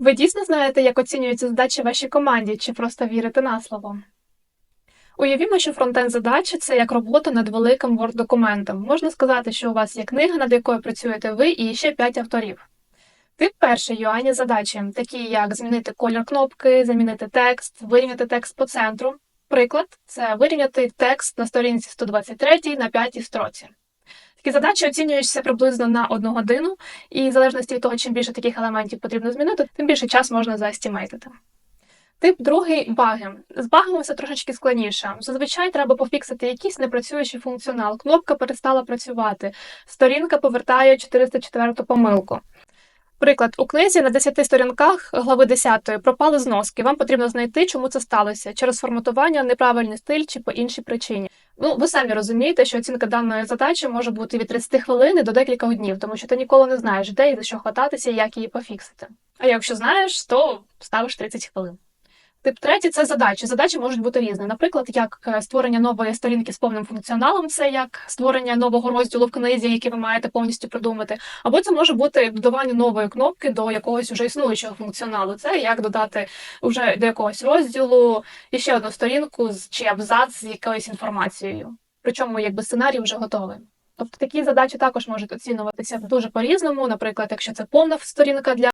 Ви дійсно знаєте, як оцінюються задачі вашій команді, чи просто вірите на слово? Уявімо, що фронтенд задачі це як робота над великим Word-документом. Можна сказати, що у вас є книга, над якою працюєте ви, і ще 5 авторів. Тип перший юані задачі, такі як змінити колір кнопки, замінити текст, вирівняти текст по центру. Приклад це вирівняти текст на сторінці 123 на 5 строці. Такі задачі оцінюються приблизно на одну годину, і в залежності від того, чим більше таких елементів потрібно змінити, тим більше час можна заестімейтити. Тип другий баги. З багами все трошечки складніше. Зазвичай треба пофіксити якийсь непрацюючий функціонал. Кнопка перестала працювати, сторінка повертає 404 помилку. Приклад, у книзі на 10 сторінках глави 10 пропали зноски. Вам потрібно знайти, чому це сталося через форматування, неправильний стиль чи по іншій причині. Ну, ви самі розумієте, що оцінка даної задачі може бути від 30 хвилин до декількох днів, тому що ти ніколи не знаєш, де і за що хвататися як її пофіксити. А якщо знаєш, то ставиш 30 хвилин. Тип третій це задачі. Задачі можуть бути різні. Наприклад, як е, створення нової сторінки з повним функціоналом, це як створення нового розділу в книзі, який ви маєте повністю придумати. Або це може бути додавання нової кнопки до якогось уже існуючого функціоналу. Це як додати вже до якогось розділу і ще одну сторінку чи абзац з якоюсь інформацією. Причому якби сценарій вже готовий. Тобто такі задачі також можуть оцінюватися дуже по-різному. Наприклад, якщо це повна сторінка для